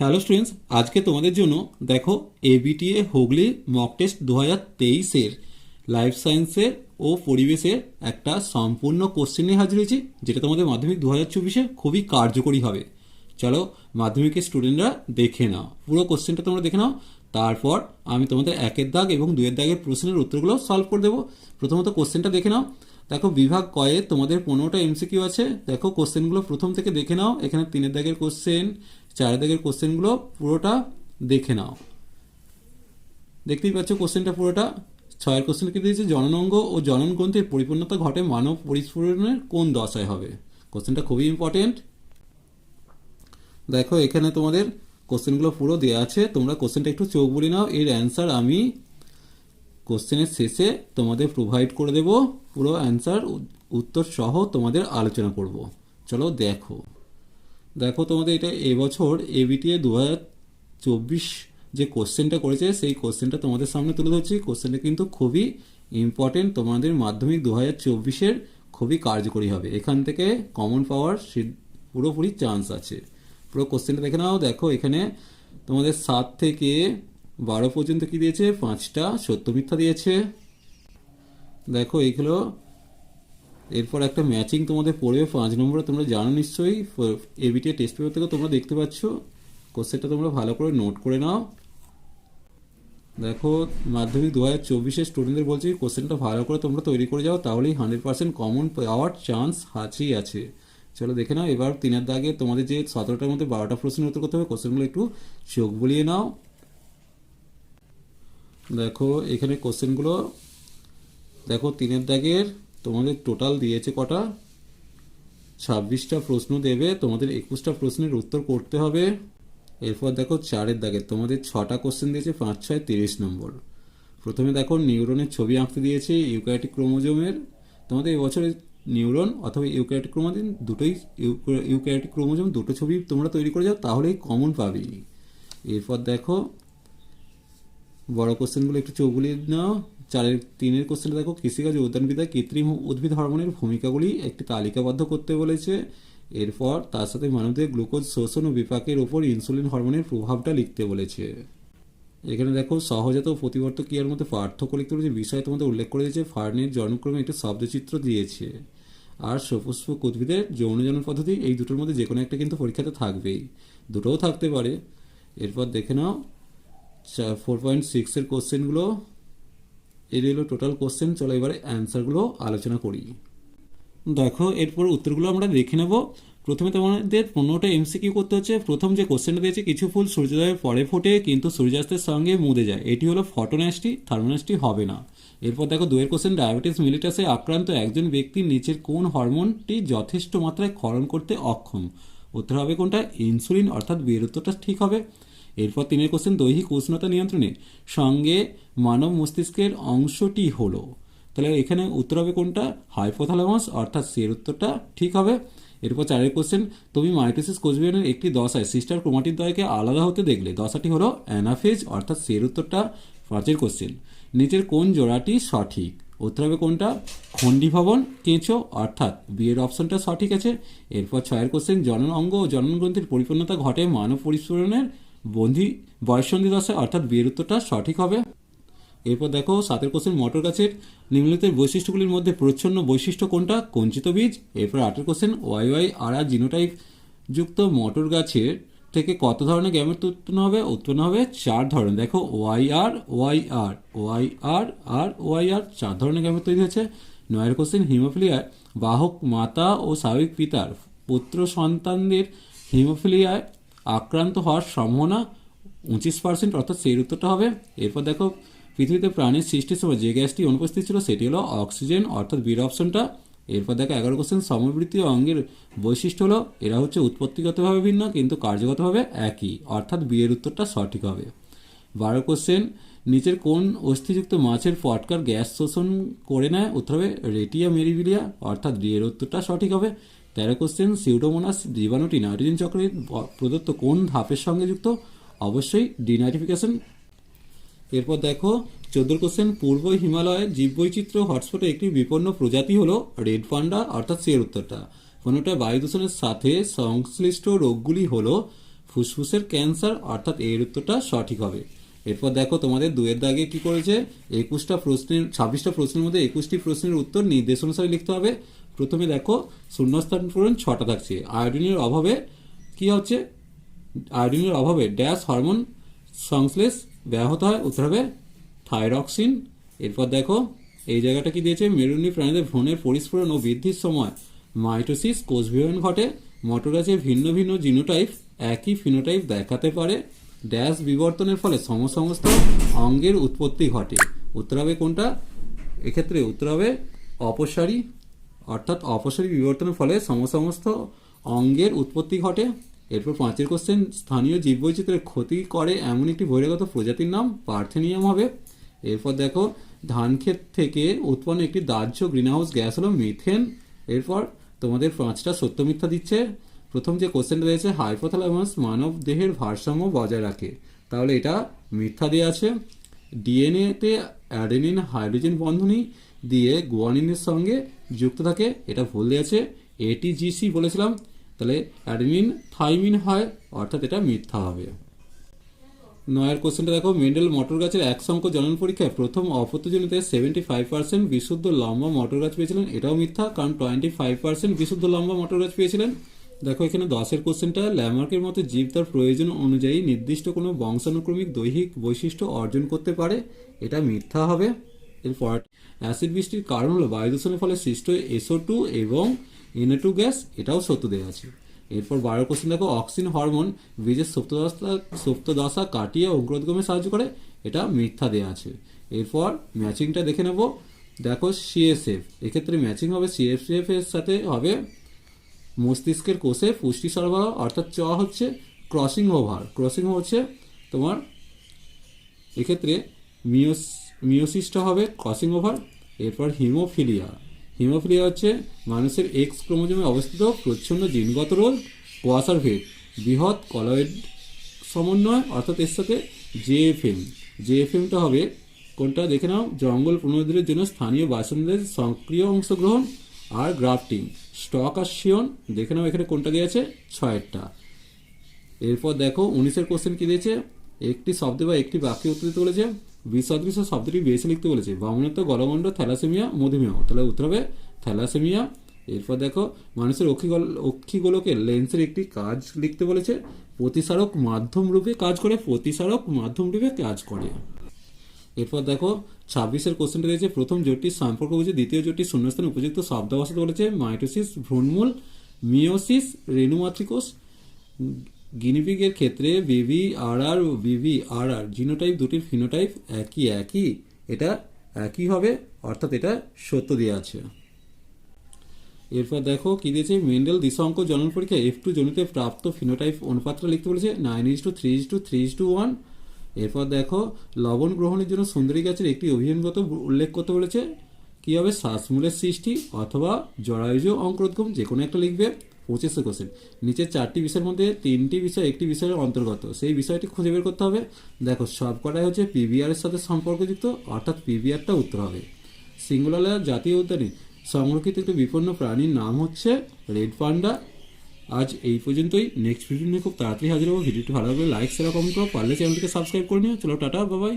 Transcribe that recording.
Hello students আজকে তোমাদের জন্য দেখো এবিটিএ হুগলি মক টেস্ট দু হাজার তেইশের লাইফ সায়েন্সের ও পরিবেশের একটা সম্পূর্ণ কোশ্চেন নিয়ে হাজির হয়েছি, যেটা তোমাদের মাধ্যমিক দু হাজার চব্বিশে খুবই কার্যকরী হবে। চলো মাধ্যমিকের স্টুডেন্টরা দেখে নাও। পুরো কোশ্চেনটা তোমরা দেখে নাও। তারপর আমি তোমাদের একের দাগ এবং দুয়ের দাগের প্রশ্নের উত্তরগুলো সলভ করে দেবো। প্রথমত কোশ্চেনটা দেখে নাও। দেখো বিভাগ কয়ে তোমাদের পনেরোটা এমসিকিউ আছে। দেখো কোশ্চেনগুলো প্রথম থেকে দেখে নাও। এখানে তিনের দাগের কোশ্চেন দাগের কোশ্চেনগুলো পুরোটা দেখে নাও। দেখতেই পাচ্ছ কোশ্চেনটা পুরোটা। ছয়ের কোশ্চেন কি দিয়েছে, জননঙ্গ ও জনন গ্রন্থের পরিপূর্ণতা ঘটে মানব পরিস্ফুরণের কোন দশায় হবে? কোশ্চেনটা খুবই ইম্পর্টেন্ট দেখো, এখানে তোমাদের কোশ্চেনগুলো পুরো দেওয়া আছে। তোমরা কোশ্চেনটা একটু চোখ বুলিয়ে নাও। এর অ্যান্সার আমি কোশ্চেনের শেষে তোমাদের প্রোভাইড করে দেব। পুরো অ্যান্সার উত্তর সহ তোমাদের আলোচনা করব। চলো দেখো। দেখো তোমাদের এটা এবছর এবিটিএ দু হাজার চব্বিশ যে কোশ্চেনটা করেছে, সেই কোশ্চেনটা তোমাদের সামনে তুলে ধরছি। কোশ্চেনটা কিন্তু খুবই ইম্পর্টেন্ট তোমাদের মাধ্যমিক দু হাজার চব্বিশের খুবই কার্যকরী হবে। এখান থেকে কমন পাওয়ার পুরোপুরি চান্স আছে। পুরো কোশ্চেনটা দেখে নাও। দেখো এখানে তোমাদের সাত থেকে বারো পর্যন্ত কি দিয়েছে? পাঁচটা সত্য মিথ্যা দিয়েছে। দেখো এইগুলো এরপর একটা ম্যাচিং তোমাদের পড়বে, পাঁচ নম্বরে তোমরা জানো নিশ্চয়ই এবিটি টেস্ট পেপার থেকে তোমরা দেখতে পাচ্ছ। কোশ্চেনটা তোমরা ভালো করে নোট করে নাও। দেখো, মাধ্যমিক দু হাজার চব্বিশের স্টুডেন্টদের বলছি কোশ্চেনটা ভালো করে তোমরা তৈরি করে যাও, তাহলেই হান্ড্রেড পার্সেন্ট কমন পাওয়ার চান্স আছেই আছে। চলো দেখে নাও, এবার তিনের দাগে তোমাদের যে সতেরোটার মধ্যে বারোটা প্রশ্নের উত্তর করতে হবে কোশ্চেনগুলো একটু চোখ বুলিয়ে নাও। দেখো, এখানে কোশ্চেনগুলো দেখো, তিনের দাগের তোমাদের টোটাল দিয়েছে কটা? ছাব্বিশটা প্রশ্ন দেবে, তোমাদের একুশটা প্রশ্নের উত্তর করতে হবে। এরপর দেখো চারের দাগে, তোমাদের ছটা কোশ্চেন দিয়েছে, পাঁচ, ছয়, তিরিশ নম্বর। প্রথমে দেখো নিউরনের ছবি আঁকতে দিয়েছে ইউক্যারিটিক ক্রোমোজোমের। তোমাদের এবছরে নিউরন অথবা ইউক্যারিটিক ক্রোমোজোম দুটোই ইউক্যারিটিক ক্রোমোজোম দুটো ছবি তোমরা তৈরি করে যাও, তাহলেই কমন পাবে। এরপর দেখো বড় কোশ্চেনগুলো একটু চোখ বুলিয়ে নাও। চারের তিনের কোশ্চেনটা দেখো, কৃষিকাজ উদ্যানবিদ্যায় কৃত্রিম উদ্ভিদ হরমোনের ভূমিকাগুলি একটি তালিকাবদ্ধ করতে বলেছে। এরপর তার সাথে মানবদের গ্লুকোজ, শোষণ ও বিপাকের ওপর ইনসুলিন হরমোনের প্রভাবটা লিখতে বলেছে। এখানে দেখো, সহজাত প্রতিবর্ত ক্রিয়ার মধ্যে পার্থক্য লিখতে বলেছে, বিষয় তোমাদের উল্লেখ করে দিয়েছে, ফার্নের জন্মক্রমে একটি শব্দচিত্র দিয়েছে। আর সপুষ্পক উদ্ভিদের যৌন জনন পদ্ধতি, এই দুটোর মধ্যে যে কোনো একটা কিন্তু পরীক্ষাতে থাকবেই, দুটোও থাকতে পারে। এরপর দেখে নাও ফোর পয়েন্ট সিক্সের কোশ্চেনগুলো এই হলো টোটাল কোশ্চেন চলো এবারে অ্যান্সারগুলো আলোচনা করি। দেখো, এরপর উত্তরগুলো আমরা দেখে নেব। প্রথমে তোমাদের পনেরোটা এমসিকিউ করতে হচ্ছে। প্রথম যে কোশ্চেনটা দিয়েছে, কিছু ফুল সূর্যোদয়ের পরে ফোটে, কিন্তু সূর্যাস্তের সঙ্গে মুদে যায়। এটি হলো ফটোন্যাস্টি থার্মোন্যাস্টি হবে না। এরপর দেখো দুয়ের কোশ্চেন ডায়াবেটিস মিলিটাসে আক্রান্ত একজন ব্যক্তি নিচের কোন হরমোনটি যথেষ্ট মাত্রায় ক্ষরণ করতে অক্ষম? উত্তর হবে কোনটা? ইনসুলিন অর্থাৎ বীরত্বটা ঠিক হবে। এরপর তিনের কোশ্চেন দৈহিক উষ্ণতা নিয়ন্ত্রণে সঙ্গে মানব মস্তিষ্কের অংশটি হলো। তাহলে এখানে উত্তর হবে কোনটা? হাইপোথ্যালামাস, অর্থাৎ সের উত্তরটা ঠিক হবে। এরপর চারের কোশ্চেন তুমি মাইটোসিস কোচবিহারের একটি দশায় সিস্টার ক্রোমাটির দয়কে আলাদা হতে দেখলে দশাটি হলো অ্যানাফেজ, অর্থাৎ সের উত্তরটা? পাঁচের কোশ্চেন নিচের কোন জোড়াটি সঠিক? উত্তর হবে কোনটা? খণ্ডী ভবন কেঁচো, অর্থাৎ বিয়ের অপশনটা সঠিক আছে। এরপর ছয়ের কোশ্চেন জনন অঙ্গ ও জনন গ্রন্থির পরিপূর্ণতা ঘটে মানব পরিস্ফুরণের বন্ধি, বয়সন্ধি দশায় অর্থাৎ বিয়ের উত্তরটা সঠিক হবে। এরপর দেখো, সাতের কোশ্চেন মটর গাছের নিম্নলিখিত বৈশিষ্ট্যগুলির মধ্যে প্রচ্ছন্ন বৈশিষ্ট্য কোনটা? কঞ্চিত বীজ। এরপর আটের question Y Y R R genotype যুক্ত মটর গাছের থেকে কত ধরনের গ্যামেট উৎপন্ন হবে? উৎপন্ন হবে চার ধরনের। দেখো, Y R Y R Y R R Y R, চার ধরনের গ্যামেট তৈরি হয়েছে। নয়ের কোশ্চেন হিমোফিলিয়ার বাহক মাতা ও স্বাভাবিক পিতার পুত্র সন্তানদের হিমোফিলিয়ায় আক্রান্ত হওয়ার সম্ভাবনা উনত্রিশ পার্সেন্ট অর্থাৎ সেই উত্তরটা হবে। এরপর দেখো, পৃথিবীতে প্রাণীর সৃষ্টির সময় যে গ্যাসটি অনুপস্থিত ছিল, সেটি হলো অক্সিজেন, অর্থাৎ বির অপশনটা। এরপর দেখো, এগারো কোশ্চেন সমবৃত্তীয় অঙ্গের বৈশিষ্ট্য হলো, এরা হচ্ছে উৎপত্তিগতভাবে ভিন্ন, কিন্তু কার্যগতভাবে একই, অর্থাৎ বিয়ের উত্তরটা সঠিক হবে। বারো কোশ্চেন নিচের কোন অস্থিযুক্ত মাছের পটকার গ্যাস শোষণ করে নেয়? উত্তর হবে রেটিয়া মেরিবিলিয়া অর্থাৎ বিয়ের উত্তরটা সঠিক হবে। তেরো কোশ্চেন সিউডোমোনাস জীবাণুটি নাইট্রোজেন চক্রের প্রদত্ত কোন ধাপের সঙ্গে যুক্ত? অবশ্যই ডিনাইট্রিফিকেশন এরপর দেখো চোদ্দ কোশ্চেন পূর্ব হিমালয়ের জীববৈচিত্র্য হটস্পটে একটি বিপন্ন প্রজাতি হলো রেড পান্ডা, অর্থাৎ সের উত্তরটা। কোনোটা বায়ু দূষণের সাথে সংশ্লিষ্ট রোগগুলি হলো ফুসফুসের ক্যান্সার, অর্থাৎ এর উত্তরটা সঠিক হবে। এরপর দেখো, তোমাদের দুয়ের দাগে কি করেছে? একুশটা প্রশ্নের, ছাব্বিশটা প্রশ্নের মধ্যে একুশটি প্রশ্নের উত্তর নির্দেশ অনুসারে লিখতে হবে। প্রথমে দেখো শূন্যস্থান পূরণ ছটা থাকছে। আয়োডিনের অভাবে কি হচ্ছে? আয়োডিনের অভাবে ড্যাশ হরমোন সংশ্লেষ ব্যাহত হয় উত্তর হবে থাইরক্সিন। এরপর দেখো, এই জায়গাটা কি দিয়েছে? মেরুনি প্রাণীদের ভ্রণের পরিস্ফুরণ ও বৃদ্ধির সময় মাইটোসিস কোষ ঘটে। মটর গাছে ভিন্ন ভিন্ন জিনোটাইপ একই ফিনোটাইপ দেখাতে পারে। ড্যাশ বিবর্তনের ফলে সমসমস্ত অঙ্গের উৎপত্তি ঘটে। উত্তর হবে কোনটা? এক্ষেত্রে উত্তর হবে অপসারী অর্থাৎ অপসারী বিবর্তনের ফলে সমসমস্ত অঙ্গের উৎপত্তি ঘটে। এরপর পাঁচের কোশ্চেন স্থানীয় জীববৈচিত্র্যের ক্ষতি করে এমন একটি বহিরাগত প্রজাতির নাম পার্থেনিয়াম হবে। এরপর দেখো, ধান ক্ষেত থেকে উৎপন্ন একটি দাহ্য গ্রিনহাউস গ্যাস হলো মিথেন। এরপর তোমাদের পাঁচটা সত্য মিথ্যা দিচ্ছে। প্রথম যে কোশ্চেনটা রয়েছে হাইপোথ্যালামাস মানব দেহের ভারসাম্য বজায় রাখে। তাহলে এটা মিথ্যা দেওয়া আছে। ডিএনএতে অ্যাডেনিন হাইড্রোজেন বন্ধনী দিয়ে গুয়ানিনের সঙ্গে যুক্ত থাকে এটা ভুল দেওয়া আছে এটিজিসি বলেছিলাম, তাহলে অ্যাডমিন থাইমিন হয়, অর্থাৎ এটা মিথ্যা হবে। নয়ের কোশ্চেনটা দেখো, মেন্ডেল মটর গাছের এক সংখ্য জনন পরীক্ষায় প্রথম অপত্যজনিতে সেভেন্টি ফাইভ পার্সেন্ট বিশুদ্ধ লম্বা মটর গাছ পেয়েছিলেন, এটাও মিথ্যা, কারণ টোয়েন্টি ফাইভ পার্সেন্ট বিশুদ্ধ লম্বা মটর গাছ পেয়েছিলেন। দেখো এখানে দশের কোশ্চেনটা, ল্যামার্কের মতো জীব তার প্রয়োজন অনুযায়ী নির্দিষ্ট কোনো বংশানুক্রমিক দৈহিক বৈশিষ্ট্য অর্জন করতে পারে, এটা মিথ্যা হবে। এরপর অ্যাসিড বৃষ্টির কারণ হলো বায়ু দূষণের ফলে সৃষ্ট এসও টু এবং এনএ টু গ্যাস এটাও সত্য দেওয়া আছে। এরপর বারো কোশ্চেন দেখো অক্সিন হরমোন বীজের সুপ্তদশা সুপ্তদশা কাটিয়ে অঙ্কুরোদ্গমে সাহায্য করে, এটা মিথ্যা দেওয়া আছে। এরপর ম্যাচিংটা দেখে নেব। দেখো সিএসএফ এক্ষেত্রে ম্যাচিং হবে সিএসএফ এর সাথে হবে মস্তিষ্কের কোষে পুষ্টি সরবরাহ, অর্থাৎ চ হচ্ছে ক্রসিং ওভার ক্রসিং হচ্ছে তোমার এক্ষেত্রে মিওস মিওসিসটা হবে ক্রসিং ওভার এরপর হিমোফিলিয়া হিমোফিলিয়া হচ্ছে মানুষের এক্স ক্রোমোজোমে অবস্থিত প্রচ্ছন্ন জিনগত রোগ কোয়াসার ভেদ বৃহৎ কলয়েড সমন্বয়, অর্থাৎ এর সাথে জেএফএম জেএফএমটা হবে, কোনটা দেখে নাও, জঙ্গল পুনরুদ্ধারের জন্য স্থানীয় বাসিন্দাদের সক্রিয় অংশগ্রহণ আর গ্রাফটিং। স্টক আর শিয়ন, দেখে নাও এখানে কোনটা দিয়েছে ছয়েরটা। এরপর দেখো, উনিশের কোশ্চেন কি দিয়েছে একটি শব্দে বা একটি বাক্যে উত্তর দিতে বলেছে বিসদৃশ শব্দটি বেশি লিখতে বলেছে। বামনত্ব গলমণ্ড, থ্যালাসেমিয়া, মধুমেহ। তাহলে উত্তর হবে থ্যালাসেমিয়া। এরপর দেখো, মানুষের অক্ষিগল অক্ষিগোলকে লেন্সের একটি কাজ লিখতে বলেছে, প্রতিসারক মাধ্যম রূপে কাজ করে, প্রতিসারক মাধ্যম রূপে কাজ করে। এরপর দেখো, ছাব্বিশের কোশ্চেনটা দিয়েছে, প্রথম জোটটির সম্পর্ক বুঝে, দ্বিতীয় জোটটির শূন্যস্থানে উপযুক্ত শব্দ বসাতে বলেছে, মাইটোসিস, ভ্রূণমূল মিওসিস রেণুমাতৃকোষ গিনিপিগের ক্ষেত্রে বিবি আর আর ও বিবি আর আর জিনোটাইপ দুটির ফিনোটাইপ একই একই। এটা একই হবে, অর্থাৎ এটা সত্য দেওয়া আছে। এরপর দেখো কি দিয়েছে? মেন্ডেল দিশাঙ্ক জনন পরীক্ষা এফ টু জনিতে প্রাপ্ত ফিনোটাইপ অনুপাতটা লিখতে বলেছে nine is to three is to three is to one এরপর দেখো, লবণ গ্রহণের জন্য সুন্দরী গাছের একটি অভিযানগত উল্লেখ করতে বলেছে। কি হবে? শ্বাসমূলের সৃষ্টি অথবা জরায়ুজ অঙ্কুরোদ্গম যে কোনো একটা লিখবে। পঁচিশে কোশ্চেন নিচের চারটি বিষয়ের মধ্যে তিনটি বিষয় একটি বিষয়ের অন্তর্গত। সেই বিষয়টি খুঁজে বের করতে হবে। দেখো সব কটাই হচ্ছে পিভিআর এর সাথে সম্পর্কযুক্ত, অর্থাৎ পিভিআরটা উত্তর হবে। সিঙ্গুলার জাতীয় উদ্যানে সংরক্ষিত একটি বিপন্ন প্রাণীর নাম হচ্ছে রেড পান্ডা। আজ এই পর্যন্তই। নেক্সট ভিডিও নিয়ে খুব তাড়াতাড়ি হাজির হব। ভিডিওটি ভালো লাগলে লাইক শেয়ার কমেন্ট করো। পারলে চ্যানেলটিকে সাবস্ক্রাইব করে নিও। চলো, টাটা বাবাই